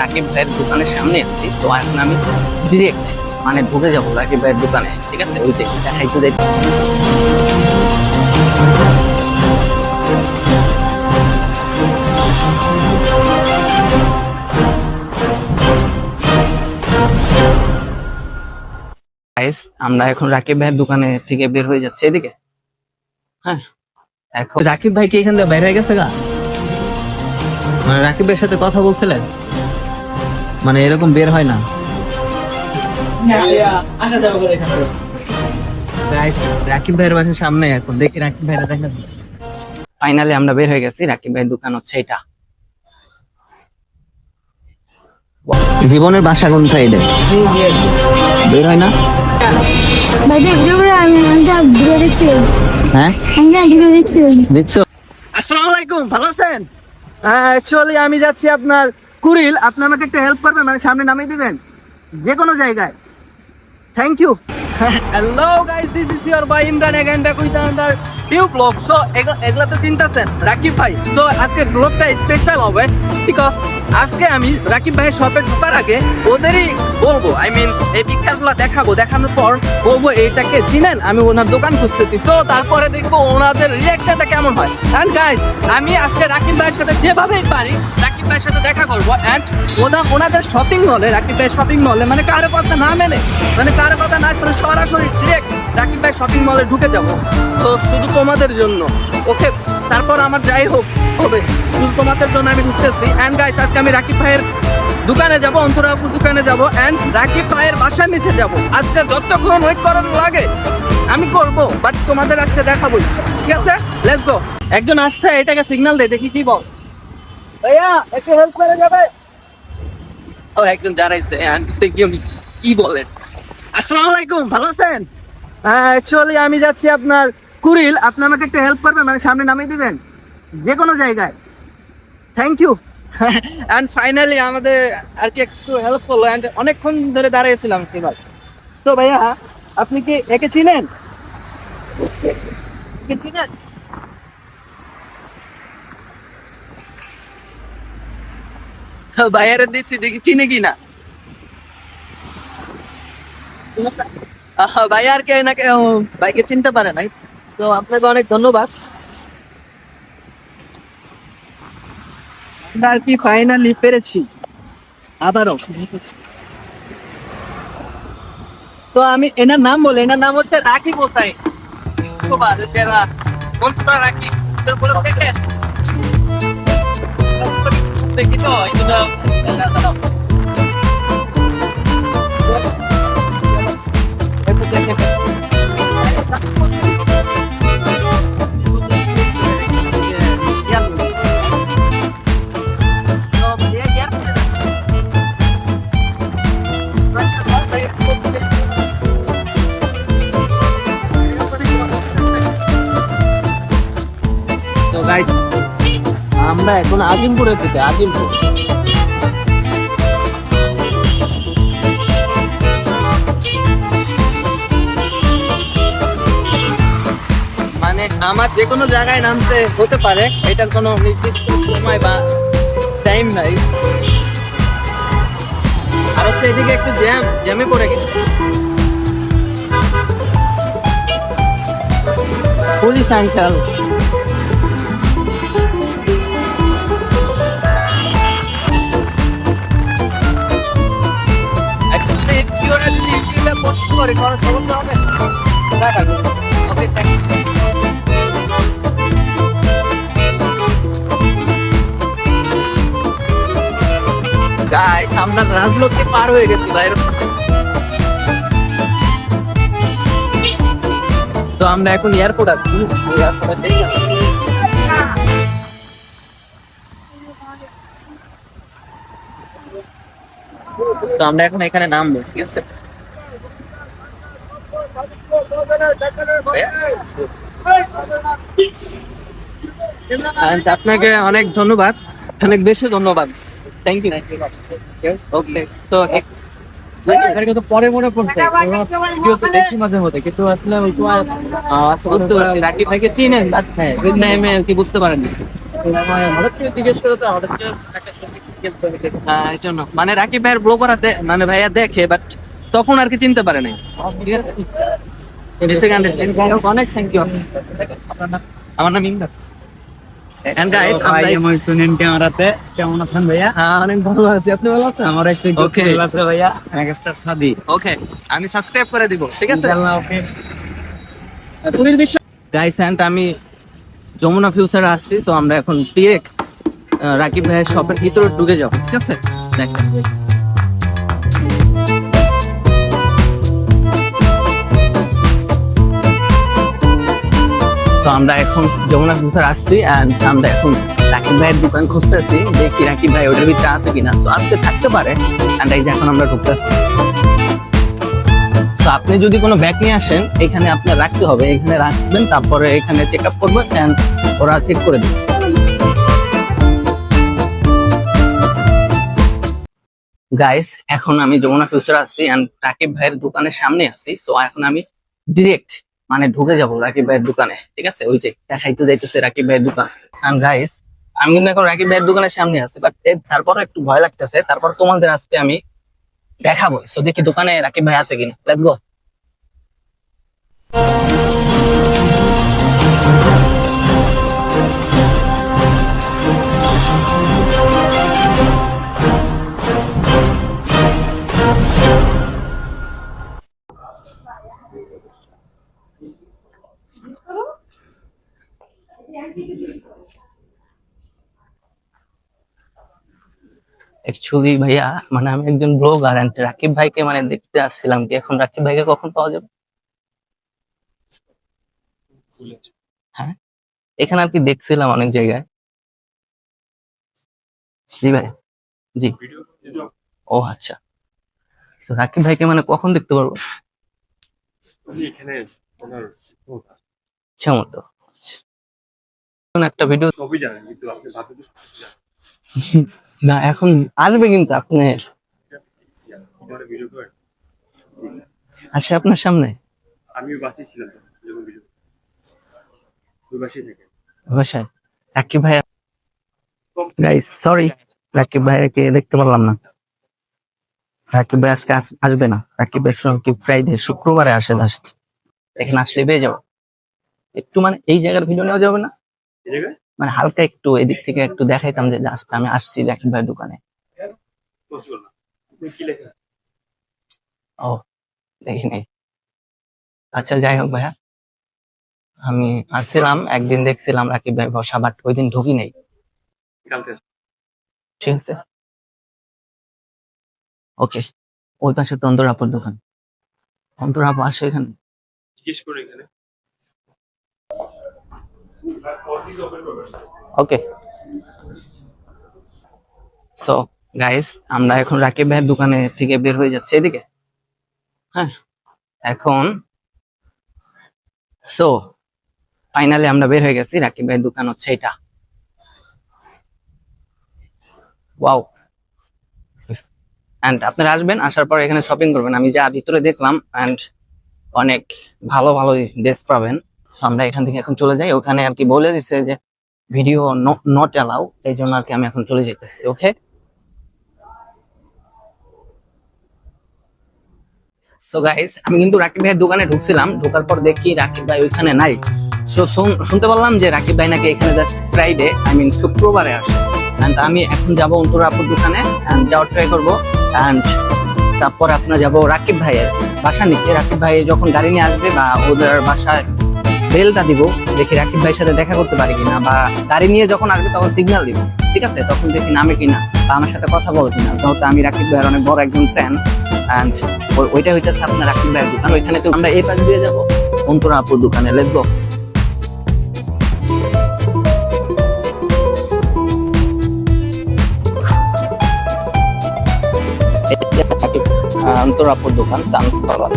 রাকিব ভাইয়ের দোকানের সামনে আছি। তো এখন আমি ডিরেক্ট মানে ঢুকে যাব রাকিব ভাইয়ের দোকানে, ঠিক আছে? ওই যে দেখাইতে যাই আমরা এখন রাকিব ভাইয়ের দোকানে থেকে বের হয়ে যাচ্ছি এদিকে। হ্যাঁ এখন রাকিব ভাই কি এখান থেকে বের হয়ে গেছে গা? মানে রাকিব ভাইয়ের সাথে কথা বলছিলেন? মানে এরকম বের হয় না। রাকিব ভাইয়ের বাসার সামনে এখন দেখি রাকিব ভাইরা দেখেন। ফাইনালি আমরা বের হয়ে গেছি রাকিব ভাইয়ের দোকান হচ্ছে এটা। জীবনের বাসা কোন সাইডে বের হয় না? হ্যাঁ? দেখছ। আসসালামু আলাইকুম ভালো আছেন? অ্যাকচুয়ালি আমি যাচ্ছি আপনার কুরিল, আপনি আমাকে একটু হেল্প করবেন মানে সামনে নামিয়ে দিবেন। যে কোনো জায়গায় thank you hello guys this is your by Imran again back with another new blog so এগুলা তো চিন্তাছেন, রাকিব ভাই। তো আজকে ব্লগটা স্পেশাল হবে বিকজ আজকে আমি রাকিব ভাইয়ের শপে ঢোকার আগে ওদেরই বলব আই মিন এই পিকচারগুলো দেখাবো। দেখানোর পর বলব, এইটাকে চিনেন? আমি ওনার দোকান খুঁজতেছি। তো তারপরে দেখব ওনাদের রিয়াকশনটা কেমন হয়। আমি আজকে রাকিব ভাইয়ের সাথে যেভাবেই পারি রাকিব ভাইয়ের সাথে দেখা করব। অ্যান্ড ওনা, ওনাদের শপিং মলে রাকিব ভাইয়ের শপিং মলে মানে কারও কথা না মেনে মানে কারও কথা না শুনে সরাসরি ডিরেক্ট রাকিব ভাই শপিং মলে ঢুকে যাব। তো শুধু তোমাদের জন্য। ওকে তারপর আমার যাই হোক, হবে। শুধু তোমাদের জন্য আমি ঢুকতেছি। অ্যান্ড গাইস আজকে আমি রাকিব ভাইয়ের দোকানে যাব অন্তরাপুর দোকানে যাব। অ্যান্ড রাকিব ভাইয়ের বাসার নিচে যাব। আজকে যতক্ষণ ওয়েট করার লাগে, আমি করব বাট তোমাদের আজকে দেখাবো ঠিক আছে? লেটস গো একজন আসছে, এটাকে সিগন্যাল দে, দেখি কি বল। ভাইয়া একটু হেল্প করে যাবে? ও একজন দাঁড়াইছে আন্টি কি বলেন? আসসালামু আলাইকুম ভালো আছেন? অ্যাকচুয়ালি আমি যাচ্ছি আপনার কুরিল আপনি আমাকে একটু হেল্প করবেন মানে সামনে নামিয়ে দিবেন যে কোনো জায়গায়। থ্যাংক ইউ অ্যান্ড ফাইনালি আমাদের আর কি একটু হেল্প করল অ্যান্ড অনেকক্ষণ ধরে দাঁড়িয়েছিলাম এবার। তো ভাইয়া আপনি কি একে চিনেন? একে চিনেন? বাইরে দিচ্ছি দেখি চিনে কি না ভাই আর ও, ভাইকে চিনতে পারে নাই। তো আপনাকে অনেক ধন্যবাদ। আর কি ফাইনালি পেরেছি। আবারও। তো আমি এনার নাম বলে এনার নাম হচ্ছে রাখি মোতাই যারা বন্ধুরা বলে দেখেন দেখি তো এগুলো দাঁড়াও, দাঁড়াও। আমরা এখন আজিমপুরের থেকে আজিমপুর। মানে আমার যে কোনো জায়গায় নামতে হতে পারে, এটার কোনো নির্দিষ্ট সময় বা টাইম নাই। আর হচ্ছে এদিকে একটু জ্যাম জ্যামে পড়ে গেছে। পুলিশ আঙ্কাল করে কোনো সমস্যা হবে tata okay thank you guys আমরা রাজলক্ষ্মী পার হয়ে গেছি বাইরে তো আমরা এখন এয়ারপোর্ট আছি এয়ারপোর্টে তো আমরা এখন এখানে নামবো ঠিক আছে And আপনাকে অনেক ধন্যবাদ। অনেক বেশি ধন্যবাদ। থ্যাংক ইউ ওকে তো এক- পরে মনে পড়ছে। দেখি মাঝে মধ্যে কিন্তু আসলে ওই তোমার বুঝতে রাকিব ভাইকে চিনেন হ্যাঁ নামে আর কি বুঝতে পারেন হঠাৎ করে জিজ্ঞেস করে তো হঠাৎ করে এই জন্য। মানে রাকিব ভাইয়ের ব্লগার মানে ভাইয়া দেখে বাট তখন আর কি চিনতে পারে নাই। ঠিক আছে. অনেক থ্যাংক ইউ আমার নাম ইমরান। And guys, ভাই আমরা- আমার একটু নেন ক্যামেরাতে। কেমন আছেন ভাইয়া? অনেক ভালো আছি। আপনি ভালো আছেন? আমার একটু Okay. okay. আছে ভাইয়া। সাদি। ওকে আমি সাবস্ক্রাইব করে দিব ঠিক আছে? ওকে গাইস এন্ড আমি যমুনা ফিউচারে আসছি তো আমরা এখন ডিরেক্ট রাকিব ভাইয়ের শপের ভিতরে ঢুকে যাব ঠিক আছে? দেখেন। তো আমরা এখন যমুনা ফিউচার আসছি এন্ড আমরা এখন রাকিব ভাইয়ের দোকান খুঁজতেছি, দেখি রাকিব ভাই ওটার ভিতরে আছে কিনা। তো আজকে থাকতে পারে এন্ড এই যে এখন আমরা ঢুকতেছি। তো আপনি যদি কোনো ব্যাগ নিয়ে আসেন, এখানে আপনার রাখতে হবে। এখানে রাখবেন, তারপরে এখানে চেক আপ করবেন, and ওরা চেক করে দেবে। গাইস এখন আমি যমুনা ফিউচার আছি এন্ড রাকিব ভাইয়ের দোকানের সামনে আছি। সো এখন আমি ডিরেক্ট মানে ঢুকে যাব রাকিব ভাইয়ের দোকানে, ঠিক আছে? ওই যে দেখাইতে যাইতেছে রাকিব ভাইয়ের দোকান। এন্ড গাইস আমি কিন্তু এখন রাকিব ভাইয়ের দোকানের সামনে আছে বাট তারপর একটু ভয় লাগতেছে। তারপর তোমাদের আজকে আমি দেখাবো। সো দেখি দোকানে রাকিব ভাই আছে কিনা। লেটস গো অ্যাকচুয়ালি ভাইয়া মানে আমি একজন ব্লগার এন্ড রাকিব ভাইকে মানে দেখতে আসছিলাম কি? এখন রাকিব ভাইকে কখন পাওয়া যাবে? হ্যাঁ? এখানে আর কি দেখছিলাম অনেক জায়গায়। জি ভাই। জি। ও আচ্ছা। তো রাকিব ভাইকে মানে কখন দেখতে পারব? এখানে ওনার ইচ্ছা মতো। একটা ভিডিও সবই জানেন কিন্তু আপনি ভাতে না এখন আসবে কিন্তু আপনি। আসে আপনার সামনে? আমি বাসে ছিলাম বাসায় রাকিব ভাই গাইস সরি রাকিব ভাইকে দেখতে পারলাম না। রাকিব ভাই আজকে আসবে না। রাকিব ভাই ফ্রাইডে শুক্রবারে আসে লাস্ট এখানে আসলে পেয়ে যাব। একটু মানে এই জায়গার ভিডিও নেওয়া যাবে না? মানে হালকা একটু এদিক থেকে একটু দেখাইতাম যে জাস্ট আমি আসছি রাকিব ভাইয়ের দোকানে। ও দেখি নাই। আচ্ছা যাই হোক ভাইয়া। আমি আসছিলাম একদিন দেখছিলাম রাকিব ভাই বসা বাট ওই দিন ঢুকি নাই। ঠিক আছে। ওকে ওই পাশে তো অন্তরাপুর দোকান। অন্তরাপু আসে এখানে? জিজ্ঞেস করে এখানে। ওকে সো গাইস আমরা এখন রাকিব ভাইয়ের দোকানে থেকে বের হয়ে যাচ্ছে এদিকে। হ্যাঁ এখন। সো ফাইনালি আমরা বের হয়ে গেছি। রাকিব ভাইয়ের দোকান হচ্ছে এটা। ওয়াও এন্ড আপনারা আসবেন, আসার পর এখানে শপিং করবেন। আমি যা ভিতরে দেখলাম এন্ড অনেক ভালো ভালো ড্রেস পাবেন। আমরা এখান থেকে এখন চলে যাই। ওখানে আর কি বলে দিছে যে, ভিডিও নট অ্যালাউ এই জন্য আর কি আমি এখন চলে যেতেছি ওকে? সো গাইস আমি কিন্তু রাকিব ভাইয়ের দোকানে ঢুকছিলাম। ঢোকার পর দেখি রাকিব ভাই ওইখানে নাই। সো শুনতে পারলাম যে রাকিব ভাই নাকি এখানে জাস্ট ফ্রাইডে আই মিন শুক্রবারে আসে অ্যান্ড আমি এখন যাব অন্তরাপুর দোকানে যাওয়ার ট্রাই করব। অ্যান্ড তারপর আপনার যাব রাকিব ভাইয়ের বাসা নিচে। রাকিব ভাই যখন গাড়ি নিয়ে আসবে বা ওদের বাসায় বেলটা দিব, দেখি রাকিব ভাইয়ের সাথে দেখা করতে পারি কিনা বা গাড়ি নিয়ে যখন আসবে তখন সিগন্যাল দিব, ঠিক আছে? তখন দেখি নামে কিনা বা আমার সাথে কথা বলে কিনা। যেহেতু আমি রাকিব ভাইয়ের অনেক বড় একজন ফ্যান ওইটা হইতেছে আপনার রাকিব ভাইয়ের দোকান। ওইখানে তো আমরা এই পাশ দিয়ে যাব। অন্তরা আপুর দোকানে লেটস গো অন্তরাপুর দোকান, সানফ্লাওয়ার।